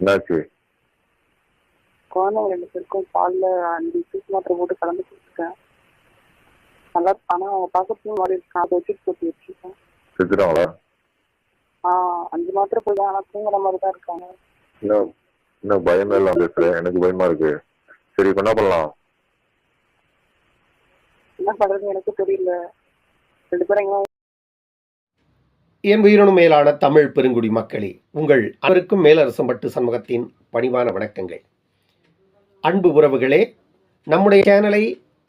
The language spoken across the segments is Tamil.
என்னாச்சு குழந்தைங்க ரெண்டு பேருக்கும் பால்ல அஞ்சு சீஸ் மாத்திரை போட்டு கலந்து கொடுத்துருக்கேன். நல்லா ஆனா அவங்க பார்க்கறதுக்கு மாதிரி இருக்கான் அதை வச்சுட்டு போட்டு வச்சிருக்கேன். செத்துட்டாங்களா? ஆ அஞ்சு மாத்திரை போய் ஆனா தூங்குற மாதிரி தான் இருக்காங்க. இன்னும் இன்னும் பயமே இல்லாம பேசுறேன் எனக்கு பயமா இருக்கு. சரி இப்ப என்ன பண்ணலாம்? என்ன பண்றதுன்னு எனக்கு தெரியல. ரெண்டு பேரும் எங்க என் உயிரினும் மேலான தமிழ் பெருங்குடி மக்களே உங்கள் அனைவருக்கும் மேலரசம்பட்டு சமூகத்தின் பணிவான வணக்கங்கள். அன்பு உறவுகளே நம்முடைய சேனலை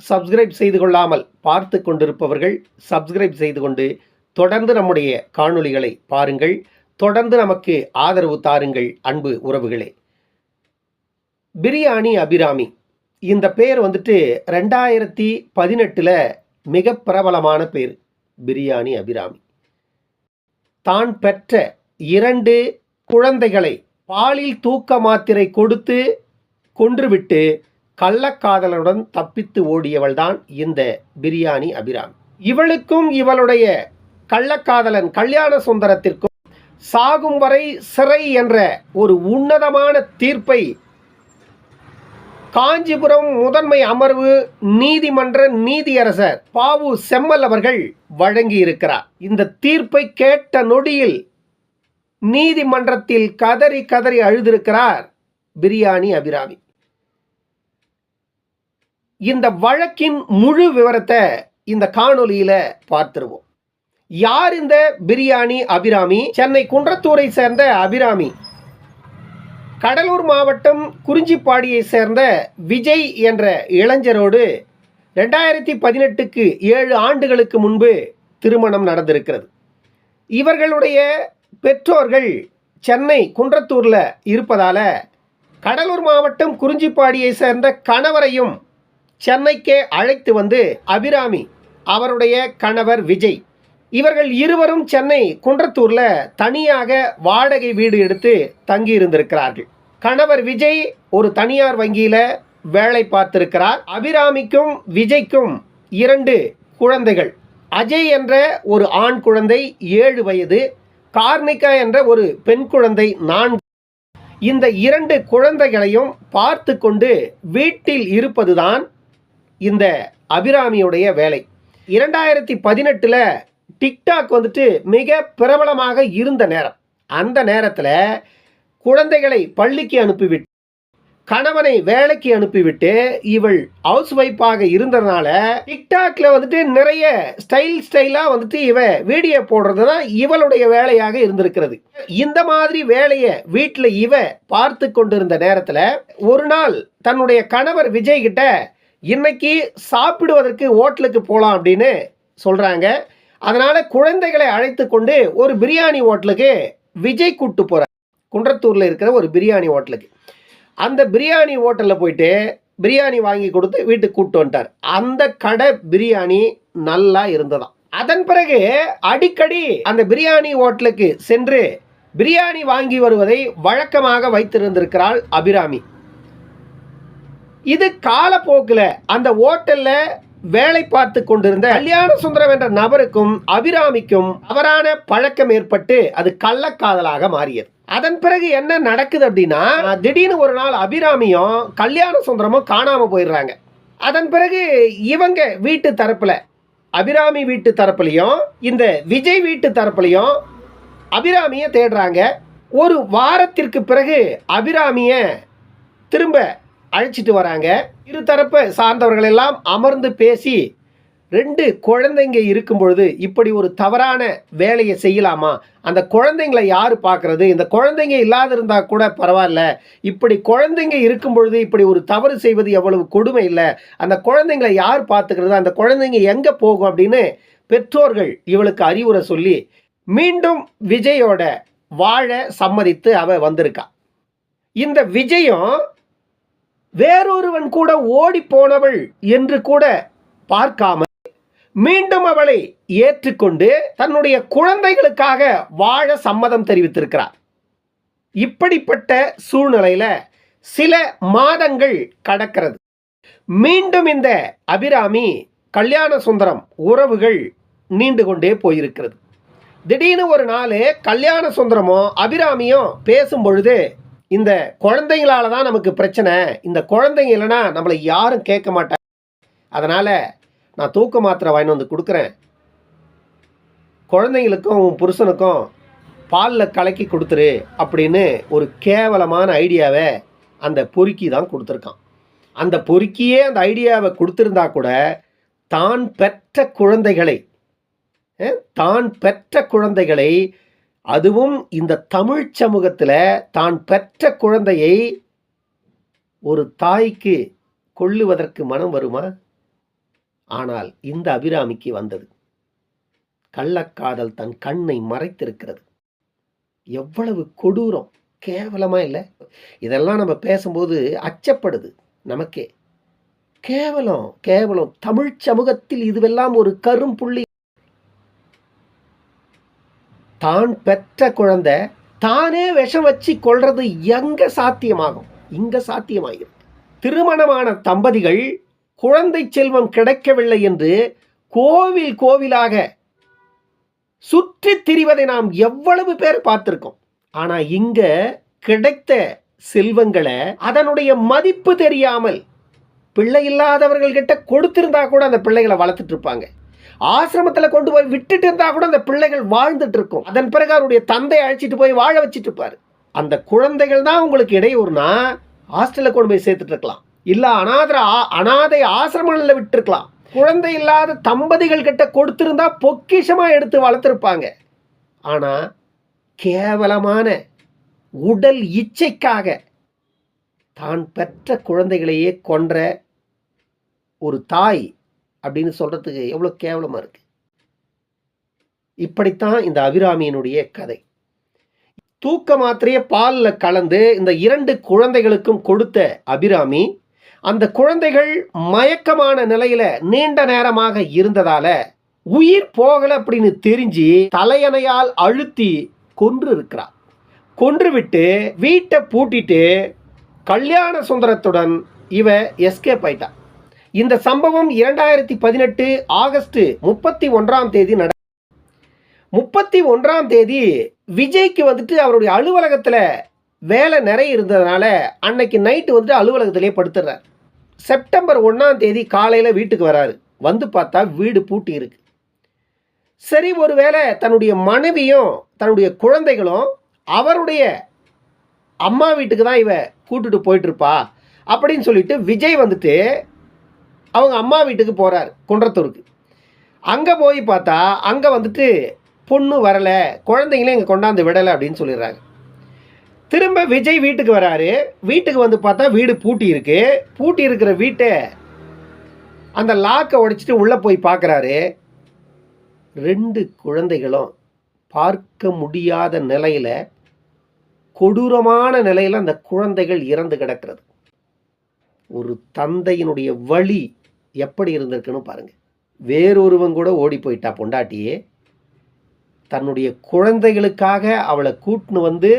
சப்ஸ்கிரைப் செய்து கொள்ளாமல் பார்த்து கொண்டிருப்பவர்கள் சப்ஸ்கிரைப் செய்து கொண்டு தொடர்ந்து நம்முடைய காணொளிகளை பாருங்கள் தொடர்ந்து நமக்கு ஆதரவு தாருங்கள் அன்பு உறவுகளே. பிரியாணி அபிராமி இந்த பேர் வந்துட்டு ரெண்டாயிரத்தி பதினெட்டில் மிக பிரபலமான பேர் பிரியாணி அபிராமி. தான் பெற்ற இரண்டு குழந்தைகளை பாலில் தூக்க மாத்திரை கொடுத்து கொன்றுவிட்டு கள்ளக்காதலனுடன் தப்பித்து ஓடியவள்தான் இந்த பிரியாணி அபிராமி. இவளுக்கும் இவளுடைய கள்ளக்காதலன் கல்யாண சுந்தரத்திற்கும் சாகும் வரை சிறை என்ற ஒரு உன்னதமான தீர்ப்பை காஞ்சிபுரம் முதன்மை அமர்வு நீதிமன்ற நீதியரசர் பாவு செம்மல் அவர்கள் வழங்கி இருக்கிறார் இந்த தீர்ப்பை கேட்ட நொடியில் நீதிமன்றத்தில் கதறி கதறி அழுதிருக்கிறார் பிரியாணி அபிராமி. இந்த வழக்கின் முழு விவரத்தை இந்த காணொலியில பார்த்துருவோம். யார் இந்த பிரியாணி அபிராமி? சென்னை குன்றத்தூரை சேர்ந்த அபிராமி. கடலூர் மாவட்டம் குறிஞ்சிப்பாடியை சேர்ந்த விஜய் என்ற இளைஞரோடு ரெண்டாயிரத்தி பதினெட்டுக்கு ஏழு ஆண்டுகளுக்கு முன்பு திருமணம் நடந்திருக்கிறது. இவர்களுடைய பெற்றோர்கள் சென்னை குன்றத்தூரில் இருப்பதால் கடலூர் மாவட்டம் குறிஞ்சிப்பாடியை சேர்ந்த கணவரையும் சென்னைக்கே அழைத்து வந்து அபிராமி அவருடைய கணவர் விஜய். இவர்கள் இருவரும் சென்னை குன்றத்தூரில் தனியாக வாடகை வீடு எடுத்து தங்கி இருந்திருக்கிறார்கள் கணவர் விஜய் ஒரு தனியார் வங்கியில் வேலை பார்த்திருக்கிறார். அபிராமிக்கும் விஜய்க்கும் இரண்டு குழந்தைகள். அஜய் என்ற ஒரு ஆண் குழந்தை ஏழு வயது கார்னிகா என்ற ஒரு பெண் குழந்தை நான்கு இந்த இரண்டு குழந்தைகளையும் பார்த்து கொண்டு வீட்டில் இருப்பதுதான் இந்த அபிராமியுடைய வேலை. இரண்டாயிரத்தி பதினெட்டில் டிக்டாக் வந்துட்டு மிக பிரபலமாக இருந்த நேரம். அந்த நேரத்தில் குழந்தைகளை பள்ளிக்கு அனுப்பிவிட்டு கணவனை வேலைக்கு அனுப்பிவிட்டு இவள் ஹவுஸ் ஒய்ஃபாக இருந்ததுனால டிக்டாக்ல வந்துட்டு நிறைய ஸ்டைல் ஸ்டைலாக வந்துட்டு இவ வீடியோ போடுறது தான் இவளுடைய வேலையாக இருந்திருக்கிறது. இந்த மாதிரி வேலையை வீட்டில் இவ பார்த்து கொண்டிருந்த நேரத்தில் ஒரு நாள் தன்னுடைய கணவர் விஜய் கிட்ட இன்னைக்கு சாப்பிடுவதற்கு ஹோட்டலுக்கு போகலாம் அப்படின்னு சொல்கிறாங்க அதனால குழந்தைகளை அழைத்து கொண்டு ஒரு பிரியாணி ஹோட்டலுக்கு விஜய் கூட்டு போகிறார் குன்றத்தூரில் இருக்கிற ஒரு பிரியாணி ஹோட்டலுக்கு. அந்த பிரியாணி ஹோட்டலில் போயிட்டு பிரியாணி வாங்கி கொடுத்து வீட்டுக்கு கூட்டு வந்துட்டார். அந்த கடை பிரியாணி நல்லா இருந்ததாம். அதன் பிறகு அடிக்கடி அந்த பிரியாணி ஹோட்டலுக்கு சென்று பிரியாணி வாங்கி வருவதை வழக்கமாக வைத்திருந்திருக்கிறாள் அபிராமி. இது காலப்போக்கில் அந்த ஹோட்டலில் வேலை பார்த்து கொண்டிருந்த கல்யாண சுந்தரம் என்ற நபருக்கும் அபிராமிக்கும் தவறான பழக்கம் ஏற்பட்டு அது கள்ளக்காதலாக மாறியது. அதன் பிறகு என்ன நடக்குது அப்படின்னா திடீர்னு ஒரு நாள் அபிராமியும் கல்யாண சுந்தரமும் காணாம போயிடுறாங்க. அதன் பிறகு இவங்க வீட்டு தரப்புல அபிராமி வீட்டு தரப்புலையும் இந்த விஜய் வீட்டு தரப்புலையும் அபிராமியை தேடுறாங்க. ஒரு வாரத்திற்கு பிறகு அபிராமிய திரும்ப அழைச்சிட்டு வராங்க. இருதரப்பு சார்ந்தவர்கள் எல்லாம் அமர்ந்து பேசி ரெண்டு குழந்தைங்க இருக்கும் பொழுது இப்படி ஒரு தவறான வேலையை செய்யலாமா? அந்த குழந்தைங்களை யார் பார்க்குறது? இந்த குழந்தைங்க இல்லாத இருந்தால் கூட பரவாயில்ல. இப்படி குழந்தைங்க இருக்கும் பொழுது இப்படி ஒரு தவறு செய்வது எவ்வளவு கொடுமை இல்லை. அந்த குழந்தைங்களை யார் பார்த்துக்கிறது? அந்த குழந்தைங்க எங்கே போகும்? அப்படின்னு பெற்றோர்கள் இவளுக்கு அறிவுரை சொல்லி மீண்டும் விஜயோட வாழ சம்மதித்து அவ வந்திருக்கா. இந்த விஜயம் வேறொருவன் கூட ஓடி போனவள் என்று கூட பார்க்காம மீண்டும் அவளை ஏற்றுக்கொண்டு தன்னுடைய குழந்தைகளுக்காக வாழ சம்மதம் தெரிவித்திருக்கிறார். இப்படிப்பட்ட சூழ்நிலையில சில மாதங்கள் கடக்கிறது. மீண்டும் இந்த அபிராமி கல்யாண சுந்தரம் உறவுகள் நீண்டு கொண்டே போயிருக்கிறது. திடீர்னு ஒரு நாள் கல்யாண சுந்தரமும் அபிராமியும் பேசும் பொழுது இந்த குழந்தைங்களால தான் நமக்கு பிரச்சனை. இந்த குழந்தைங்க இல்லைன்னா நம்மளை யாரும் கேட்க மாட்டாங்க அதனால் நான் தூக்க மாத்திரை வாங்கி வந்து கொடுக்குறேன். குழந்தைங்களுக்கும் உன் புருஷனுக்கும் பாலில் கலக்கி கொடுத்துரு அப்படின்னு ஒரு கேவலமான ஐடியாவை அந்த பொறுக்கி தான் கொடுத்துருக்கான். அந்த பொறுக்கியே அந்த ஐடியாவை கொடுத்துருந்தா கூட தான் பெற்ற குழந்தைகளை தான் பெற்ற குழந்தைகளை அதுவும் இந்த தமிழ் சமூகத்தில் தான் பெற்ற குழந்தையை ஒரு தாய்க்கு கொள்ளுவதற்கு மனம் வருமா? ஆனால் இந்த அபிராமிக்கு வந்தது. கள்ளக்காதல் தன் கண்ணை மறைத்திருக்கிறது. எவ்வளவு கொடூரம். கேவலமா இல்லை. இதெல்லாம் நம்ம பேசும்போது அச்சப்படுது நமக்கே. கேவலம் கேவலம். தமிழ் சமூகத்தில் இதுவெல்லாம் ஒரு கரும்புள்ளி தான் பெற்ற குழந்தை தானே விஷம் வச்சு கொள்வது எங்கே சாத்தியமாகும்? இங்கே சாத்தியமாகிறது. திருமணமான தம்பதிகள் குழந்தை செல்வம் கிடைக்கவில்லை என்று கோவில் கோவிலாக சுற்றி திரிவதை நாம் எவ்வளவு பேர் பார்த்துருக்கோம். ஆனால் இங்கே கிடைத்த செல்வங்களை அதனுடைய மதிப்பு தெரியாமல் பிள்ளை இல்லாதவர்கள்கிட்ட கொடுத்திருந்தா கூட அந்த பிள்ளைகளை வளர்த்துட்டு இருப்பாங்க. ஆசிரமத்தில் கொண்டு போய் விட்டுட்டு இருந்தால் கூட அந்த பிள்ளைகள் வாழ்ந்துட்டு இருக்கும். அதன் பிறகு அவருடைய தந்தை அழைச்சிட்டு போய் வாழ வச்சிட்டு இருப்பார். அந்த குழந்தைகள் தான் உங்களுக்கு இடையூறுனா ஹாஸ்டலில் கொண்டு போய் சேர்த்துட்டு இருக்கலாம். இல்லை அனாதர அனாதை ஆசிரமங்களில் விட்டுருக்கலாம். குழந்தை இல்லாத தம்பதிகள் கிட்ட கொடுத்துருந்தா பொக்கிஷமாக எடுத்து வளர்த்துருப்பாங்க. ஆனால் கேவலமான உடல் இச்சைக்காக தான் பெற்ற குழந்தைகளையே கொன்ற ஒரு தாய் அப்படின்னு சொல்கிறதுக்கு எவ்வளோ கேவலமாக இருக்குது இப்படித்தான் இந்த அபிராமியினுடைய கதை. தூக்க மாத்திரையை பாலில் கலந்து இந்த இரண்டு குழந்தைகளுக்கும் கொடுத்த அபிராமி அந்த குழந்தைகள் மயக்கமான நிலையில நீண்ட நேரமாக இருந்ததால உயிர் போகலை அப்படின்னு தெரிஞ்சு தலையணையால் அழுத்தி கொன்று இருக்கிறார் கொன்று விட்டு வீட்டை பூட்டிட்டு கல்யாண சுந்தரத்துடன் இவ எஸ்கேப் ஆயிட்டான் இந்த சம்பவம் இரண்டாயிரத்தி பதினெட்டு ஆகஸ்ட் முப்பத்தி ஒன்றாம் தேதி நட முப்பத்தி ஒன்றாம் தேதி விஜய்க்கு வந்துட்டு அவருடைய அலுவலகத்தில் வேலை நிறைய இருந்ததுனால அன்னைக்கு நைட்டு வந்துட்டு அலுவலகத்திலே படுத்துடுறார் செப்டம்பர் ஒன்றாம் தேதி காலையில் வீட்டுக்கு வராரு. வந்து பார்த்தா வீடு பூட்டி இருக்கு. சரி ஒருவேளை தன்னுடைய மனைவியும் தன்னுடைய குழந்தைகளும் அவருடைய அம்மா வீட்டுக்கு தான் இவ கூட்டுட்டு போயிட்டு இருப்பா அப்படின்னு சொல்லிட்டு விஜய் வந்துட்டு அவங்க அம்மா வீட்டுக்கு போகிறார் குன்றத்தூருக்கு. அங்கே போய் பார்த்தா அங்கே வந்துட்டு பொண்ணு வரலை குழந்தைங்களே இங்கே கொண்டாந்து விடலை அப்படின்னு சொல்லிடுறாங்க திரும்ப விஜய் வீட்டுக்கு வராரு. வீட்டுக்கு வந்து பார்த்தா வீடு பூட்டி இருக்கு. பூட்டி இருக்கிற வீட்டை அந்த லாக்கை உடைச்சிட்டு உள்ளே போய் பார்க்குறாரு. ரெண்டு குழந்தைகளும் பார்க்க முடியாத நிலையில் கொடூரமான நிலையில் அந்த குழந்தைகள் இறந்து கிடக்கிறது. ஒரு தந்தையினுடைய வழி எப்படி இருந்திருக்குன்னு பாருங்கள் வேறொருவன் கூட ஓடி போயிட்டா பொண்டாட்டியே தன்னுடைய குழந்தைகளுக்காக அவளை கூட்டின்னு வந்து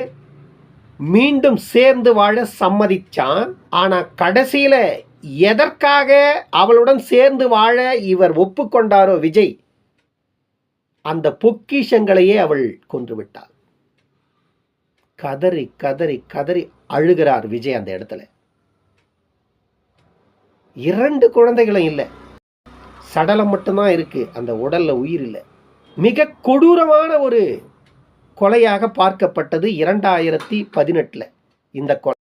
மீண்டும் சேர்ந்து வாழ சம்மதிச்சான். ஆனால் கடைசியில் எதற்காக அவளுடன் சேர்ந்து வாழ இவர் ஒப்புக்கொண்டாரோ விஜய் அந்த பொக்கிஷங்களையே அவள் கொன்று விட்டாள். கதறி கதறி கதறி அழுகிறார் விஜய் அந்த இடத்துல. இரண்டு குழந்தைகளும் இல்லை. சடலம் மட்டும்தான் இருக்குது அந்த உடலில் உயிர் இல்லை. மிக கொடூரமான ஒரு கொலையாக பார்க்கப்பட்டது இரண்டாயிரத்தி பதினெட்டில் இந்த கொலை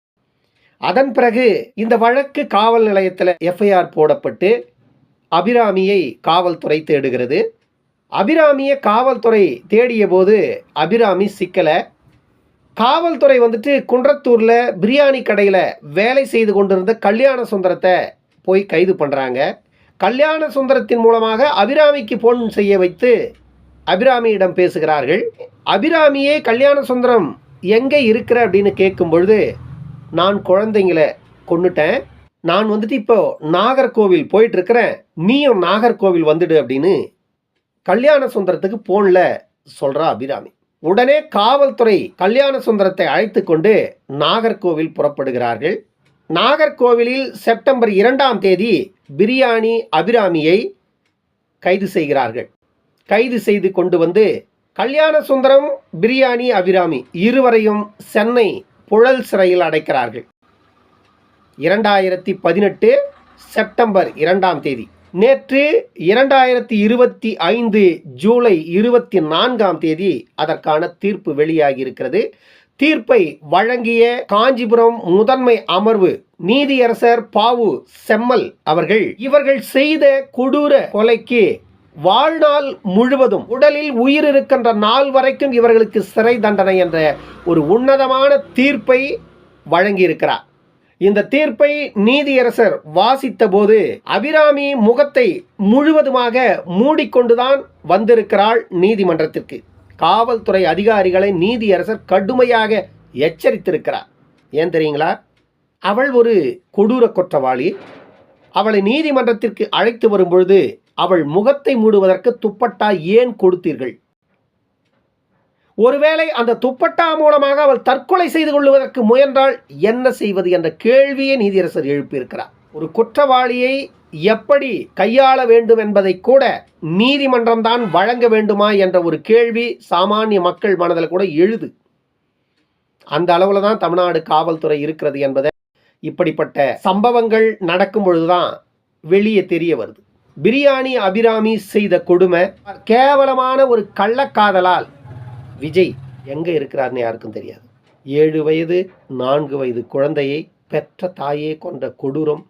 அதன் பிறகு இந்த வழக்கு காவல் நிலையத்தில் எஃப்ஐஆர் போடப்பட்டு அபிராமியை காவல்துறை தேடுகிறது. அபிராமியை காவல்துறை தேடிய போது அபிராமி சிக்கலை. காவல்துறை வந்துட்டு குன்றத்தூரில் பிரியாணி கடையில் வேலை செய்து கொண்டிருந்த கல்யாண சுந்தரத்தை போய் கைது பண்ணுறாங்க கல்யாண சுந்தரத்தின் மூலமாக அபிராமிக்கு ஃபோன் செய்ய வைத்து அபிராமியிடம் பேசுகிறார்கள். அபிராமியே கல்யாண சுந்தரம் எங்கே இருக்கிற? அப்படின்னு கேட்கும் பொழுது நான் குழந்தைங்களை கொன்னுட்டேன். நான் வந்துட்டு இப்போ நாகர்கோவில் போயிட்டுருக்கிறேன். நீயும் நாகர்கோவில் வந்துடு அப்படின்னு கல்யாண சுந்தரத்துக்கு ஃபோனில் சொல்கிறா அபிராமி. உடனே காவல்துறை கல்யாண சுந்தரத்தை அழைத்து கொண்டு நாகர்கோவில் புறப்படுகிறார்கள். நாகர்கோவிலில் செப்டம்பர் இரண்டாம் தேதி பிரியாணி அபிராமியை கைது செய்கிறார்கள். கைது செய்து கொண்டு வந்து கல்யாண சுந்தரம் பிரியாணி அபிராமி இருவரையும் சென்னை புழல் சிறையில் அடைக்கிறார்கள். இரண்டாயிரத்தி பதினெட்டு செப்டம்பர் இரண்டாம் தேதி. நேற்று இரண்டாயிரத்தி இருபத்தி ஐந்து ஜூலை இருபத்தி நான்காம் தேதி அதற்கான தீர்ப்பு வெளியாகி இருக்கிறது தீர்ப்பை வழங்கிய காஞ்சிபுரம் முதன்மை அமர்வு நீதியரசர் பாவு செம்மல் அவர்கள் இவர்கள் செய்த கொடூர கொலைக்கு வாழ்நாள் முழுவதும் உடலில் உயிர் இருக்கின்ற நாள் வரைக்கும் இவர்களுக்கு சிறை தண்டனை என்ற ஒரு உன்னதமான தீர்ப்பை வழங்கியிருக்கிறார். இந்த தீர்ப்பை நீதியரசர் வாசித்த போது அபிராமி முகத்தை முழுவதுமாக மூடிக்கொண்டுதான் வந்திருக்கிறாள் நீதிமன்றத்திற்கு. காவல்துறை அதிகாரிகளை நீதியரசர் கடுமையாக எச்சரித்திருக்கிறார். ஏன் தெரியுங்களா? அவள் ஒரு கொடூர குற்றவாளி. அவளை நீதிமன்றத்திற்கு அழைத்து வரும்பொழுது அவள் முகத்தை மூடுவதற்கு துப்பட்டா ஏன் கொடுத்தீர்கள்? ஒருவேளை அந்த துப்பட்டா மூலமாக அவள் தற்கொலை செய்து கொள்வதற்கு முயன்றால் என்ன செய்வது என்ற கேள்வியை நீதியரசர் எழுப்பியிருக்கிறார். ஒரு குற்றவாளியை எப்படி கையாள வேண்டும் என்பதை கூட நீதிமன்றம் தான் வழங்க வேண்டுமா என்ற ஒரு கேள்வி சாமானிய மக்கள் மனதில் கூட எழுது. அந்த அளவில் தான் தமிழ்நாடு காவல்துறை இருக்கிறது என்பதை இப்படிப்பட்ட சம்பவங்கள் நடக்கும் பொழுதுதான் வெளியே தெரிய வருது. பிரியாணி அபிராமி செய்த கொடுமை கேவலமான ஒரு கள்ளக்காதலால் விஜய் எங்கே இருக்கிறார்னு யாருக்கும் தெரியாது. ஏழு வயது நான்கு வயது குழந்தையை பெற்ற தாயே கொண்ட கொடூரம்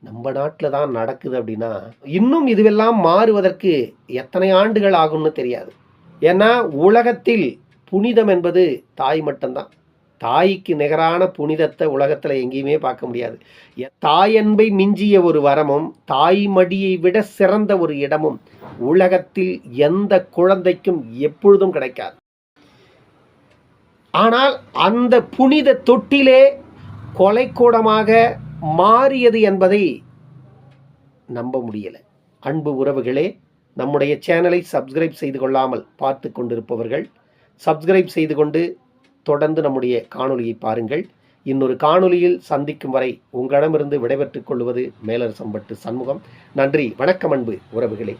நம்ம நாட்டில் தான் நடக்குது அப்படின்னா இன்னும் இதுவெல்லாம் மாறுவதற்கு எத்தனை ஆண்டுகள் ஆகும்னு தெரியாது. ஏன்னா உலகத்தில் புனிதம் என்பது தாய் மட்டும்தான். தாய்க்கு நிகரான புனிதத்தை உலகத்தில் எங்கேயுமே பார்க்க முடியாது. எ- தாயன்பை மிஞ்சிய ஒரு வரமும் தாய் மடியை விட சிறந்த ஒரு இடமும் உலகத்தில் எந்த குழந்தைக்கும் எப்பொழுதும் கிடைக்காது. ஆனால் அந்த புனித தொட்டிலே கொலை கூடமாக மாறியது என்பதை நம்ப முடியலை. அன்பு உறவுகளே நம்முடைய சேனலை சப்ஸ்கிரைப் செய்து கொள்ளாமல் பார்த்து கொண்டிருப்பவர்கள் சப்ஸ்கிரைப் செய்து கொண்டு தொடர்ந்து நம்முடைய காணொலியை பாருங்கள். இன்னொரு காணொலியில் சந்திக்கும் வரை உங்களிடமிருந்து விடைபெற்றுக் கொள்வது மேலரசம்பட்டு சண்முகம். நன்றி வணக்கம் அன்பு உறவுகளே.